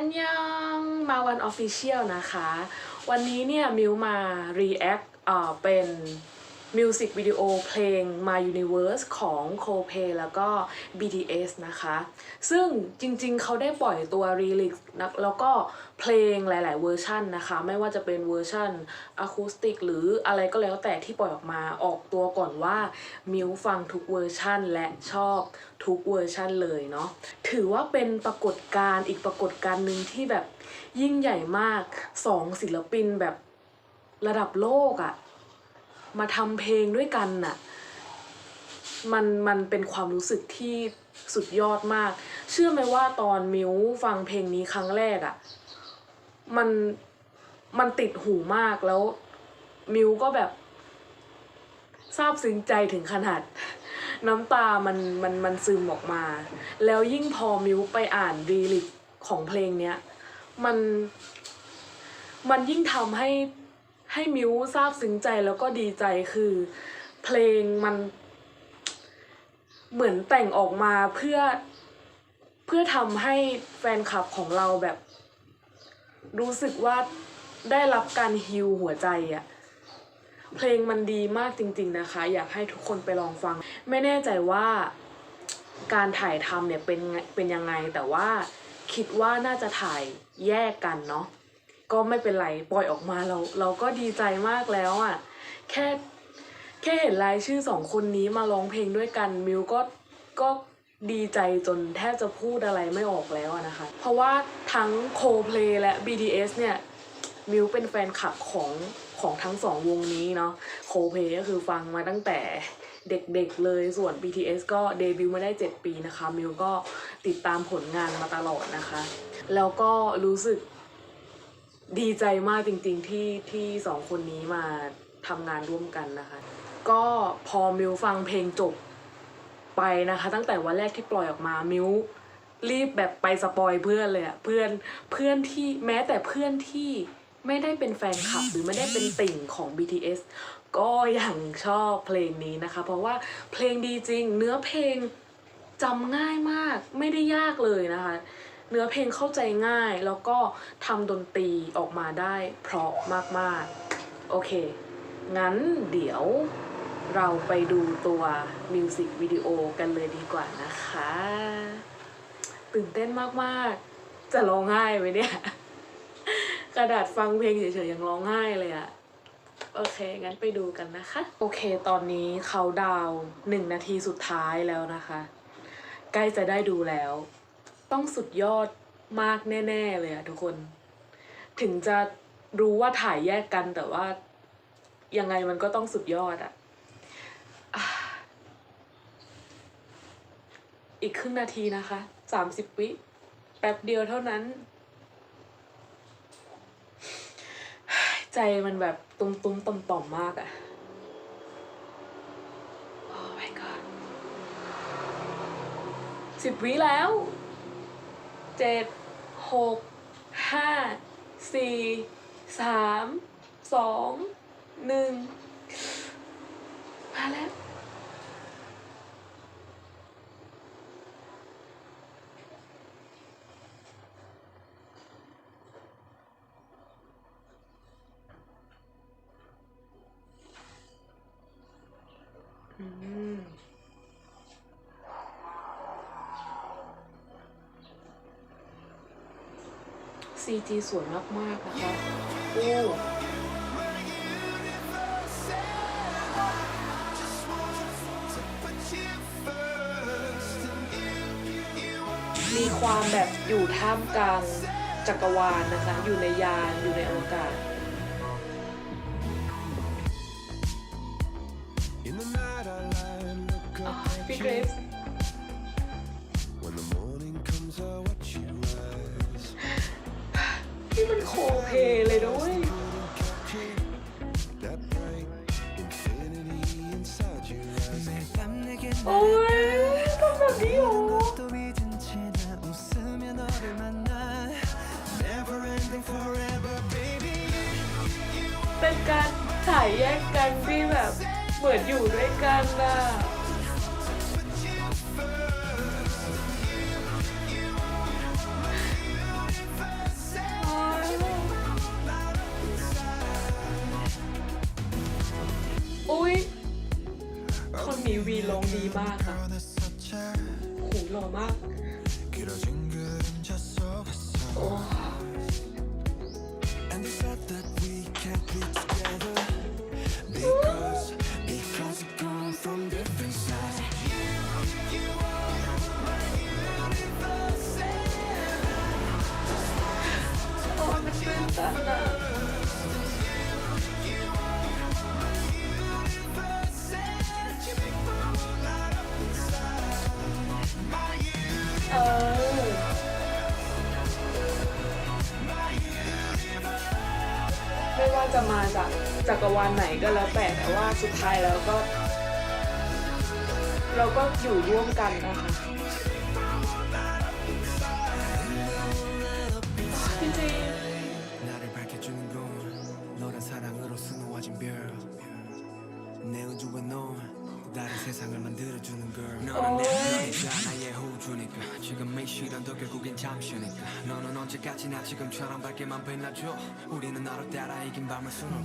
อันยังมาวันออฟฟิเชียลนะคะ วันนี้เนี่ยมิวมา react เอ่อเป็น มิวสิกวิดีโอเพลง My Universe ของ Coldplay แล้วก็ BTS นะคะ ซึ่งจริงๆ เขาได้ปล่อยตัว Relix นะแล้วก็เพลงหลาย ๆ เวอร์ชันนะคะ ไม่ว่าจะเป็นเวอร์ชันอะคูสติกหรืออะไรก็แล้วแต่ที่ปล่อยออกมาออกตัวก่อนว่า มิวฟังทุกเวอร์ชันและชอบทุกเวอร์ชันเลยเนาะถือว่าเป็นปรากฏการณ์อีกปรากฏการณ์หนึ่งที่แบบยิ่งใหญ่มากสองศิลปินแบบระดับโลกอะ มาทำเพลงด้วยกันน่ะมันมันเป็นความรู้สึกที่สุดยอดมาก เชื่อไหมว่าตอนมิวฟังเพลงนี้ครั้งแรกอะมันมันติดหูมากแล้วมิวก็แบบซาบซึ้งใจถึงขนาด น้ำตามันมันมันซึมออกมา แล้วยิ่งพอมิวไปอ่านรีลิกของเพลงเนี้ยมันมันยิ่งทำให้ ให้มิวซาบซึ้งใจแล้วก็ดีใจคือ เพลงมัน เหมือนแต่งออกมาเพื่อเพื่อทำให้แฟนคลับของเราแบบ รู้สึกว่าได้รับการฮิวหัวใจอะเพลงมันดีมากจริง ๆนะคะ อยากให้ทุกคนไปลองฟัง ไม่แน่ใจว่าการถ่ายทำเนี่ยเป็นเป็นยังไงแต่ว่าคิดว่าน่าจะถ่ายแยกกันเนาะ ก็ไม่เป็นไรปล่อยออกมาเราเราก็ดีใจมากแล้วอะ่ะแค่แค่เห็นรายชื่อสองคนนี้มาร้องเพลงด้วยกันมิวก็ก็ดีใจจนแทบจะพูดอะไรไม่ออกแล้วนะคะ เพราะว่าทั้ง Coldplay และ BTS เนี่ยมิวเป็นแฟนคลับของของทั้งสองวงนี้เนาะโคเพก็คือฟังมาตั้งแต่เด็กๆเลยส่วน BTS ก็เดบิวต์มาได้ 7 ปีนะคะ มิวก็ติดตามผลงานมาตลอดนะคะ แล้วก็รู้สึก ดีใจมากจริงๆที่ที่สองคนนี้มาทำงานร่วมกันนะคะ ก็พอมิวฟังเพลงจบไปนะคะ ตั้งแต่วันแรกที่ปล่อยออกมามิวรีบแบบไปสปอยเพื่อนเลยอะเพื่อนเพื่อนที่แม้แต่เพื่อนที่ไม่ได้เป็นแฟนคลับหรือไม่ได้เป็นติ่งของ BTS ก็ยังชอบเพลงนี้นะคะ เพราะว่าเพลงดีจริง เนื้อเพลงจำง่ายมากไม่ได้ยากเลยนะคะ เนื้อเพลงเข้าใจง่าย แล้วก็ทำดนตรีออกมาได้เพราะมากๆ โอเค งั้นเดี๋ยวเราไปดูตัวมิวสิกวิดีโอกันเลยดีกว่านะคะ ตื่นเต้นมากๆ จะร้องไห้ไหมเนี่ย กระดาษฟังเพลงเฉยๆยังร้องไห้เลยอะโอเค งั้นไปดูกันนะคะ โอเค ตอนนี้เขาดาวหนึ่งนาทีสุดท้ายแล้วนะคะ ใกล้จะได้ดูแล้ว ต้องสุดยอดมากแน่ ๆ เลยอะทุกคน ถึงจะรู้ว่าถ่ายแยกกันแต่ว่ายังไงมันก็ต้องสุดยอดอะอีกครึ่งนาทีนะคะสามสิบวิ แป๊บเดียวเท่านั้น ใจมันแบบตุ้มตุ้มต่อมต่อมๆมากอะโอ้ my god สิบวิแล้ว เจ็ดหกห้าสี่สามสองหนึ่งมาแล้ว ซีจีสวยมาก ๆ นะคะโอ้มีความแบบอยู่ท่ามกลางจักรวาลนะคะ อยู่ในยาน อยู่ในอวกาศ In the night I lie and look อ๋อ up at พี่ you. เกรซ โอเคเลยด้วยโอ้ยทำแบบนี้เหรอเป็นการถ่ายแยกกันที่แบบเหมือนอยู่ด้วยกันน่ะ ร้องดีมากค่ะโหหล่อมากโอ้มันนต้นอะ จะมาจากจักรวาลไหนก็แล้วแต่แต่ว่าสุดท้ายแล้วก็ เราก็อยู่ร่วมกันนะคะจริงๆ 를 밝혀주는 건 너란 사랑으로 수놓아진 별 내 우주에 넌 다른 세상을 만들어주는 girl 너는 내 편이자 나의 호주니까 지금 이 시련도 결국엔 잠시니까 너는 언제까지나 지금처럼 밝게만 빛나줘 우리는 너로 따라 이긴 밤을 수놓아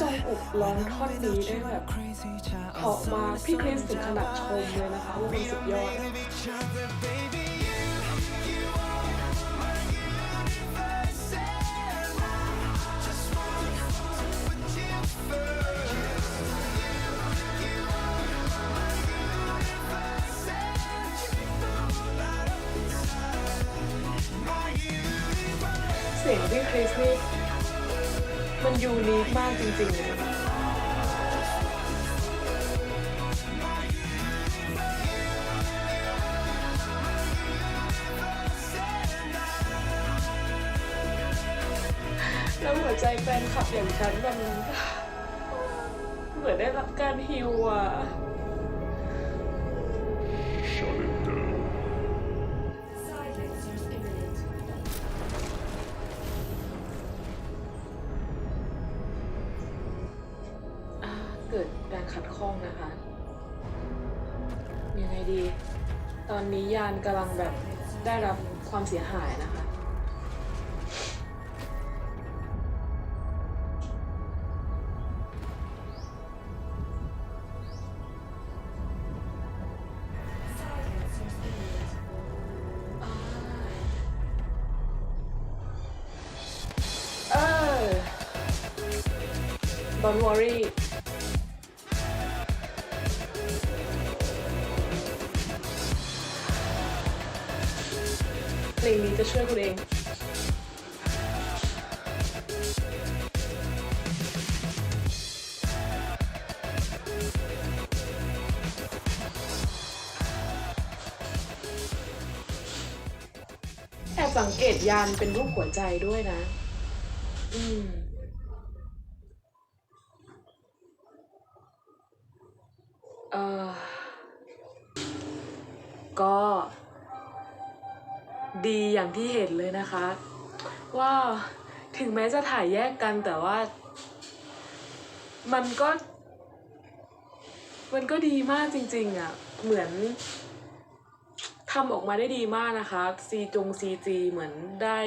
จงอุกร้องท่อนนี้ได้แบบเพราะมากพี่คริสถึงขนาดชมเลยนะคะว่ามันสุดยอด เ สียงพี่คริสนี่มันยูนิคมากจริงๆนะคะแล้วหัวใจแฟนคลับอย่างฉันมันเหมือนได้รับการฮิวอะ กิดการขัดข้องนะคะ ยังไงดี ตอนนี้ยานกำลังแบบได้รับความเสียหายนะคะ เออ Don't worry ลงนี้จะช่วยคุณเองแอบสังเกตยานเป็นรูปหัวใจด้วยนะ อืม อย่างที่เห็นเลยนะคะ ว่าถึงแม้จะถ่ายแยกกันแต่ว่า มันก็ มันก็ดีมากจริง ๆอะ เหมือนทำออกมาได้ดีมากนะคะซีจงซีจีเหมือนได้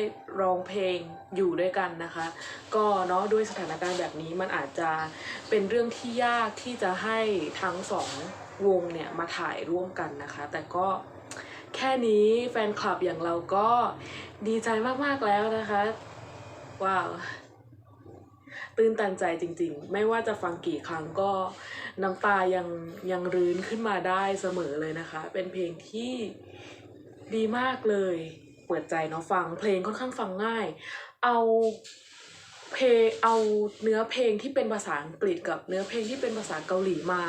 ร้องเพลงอยู่ด้วยกันนะคะ ก็เนาะด้วยสถานการณ์แบบนี้มันอาจจะเป็นเรื่องที่ยากที่จะให้ทั้งสองวงเนี่ยมาถ่ายร่วมกันนะคะ แต่ก็ แค่นี้แฟนคลับอย่างเราก็ดีใจมากๆแล้วนะคะ ว้าว ตื้นตันใจจริงๆ ไม่ว่าจะฟังกี่ครั้งก็น้ำตายังยังรื้นขึ้นมาได้เสมอเลยนะคะ เป็นเพลงที่ดีมากเลย เปิดใจเนาะฟังเพลงค่อนข้างฟังง่าย เอา เพลงเอาเนื้อเพลงที่เป็นภาษาอังกฤษกับเนื้อเพลงที่เป็นภาษาเกาหลีมา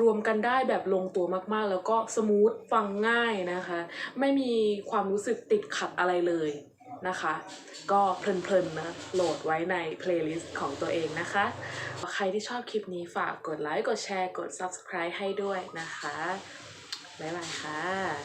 รวมกันได้แบบลงตัวมากๆ แล้วก็สมูทฟังง่ายนะคะ ไม่มีความรู้สึกติดขัดอะไรเลยนะคะ ก็เพลินๆนะ โหลดไว้ในเพลย์ลิสต์ของตัวเองนะคะ ใครที่ชอบคลิปนี้ฝากกดไลค์ กดแชร์ กด Subscribe ให้ด้วยนะคะ บ๊ายบายค่ะ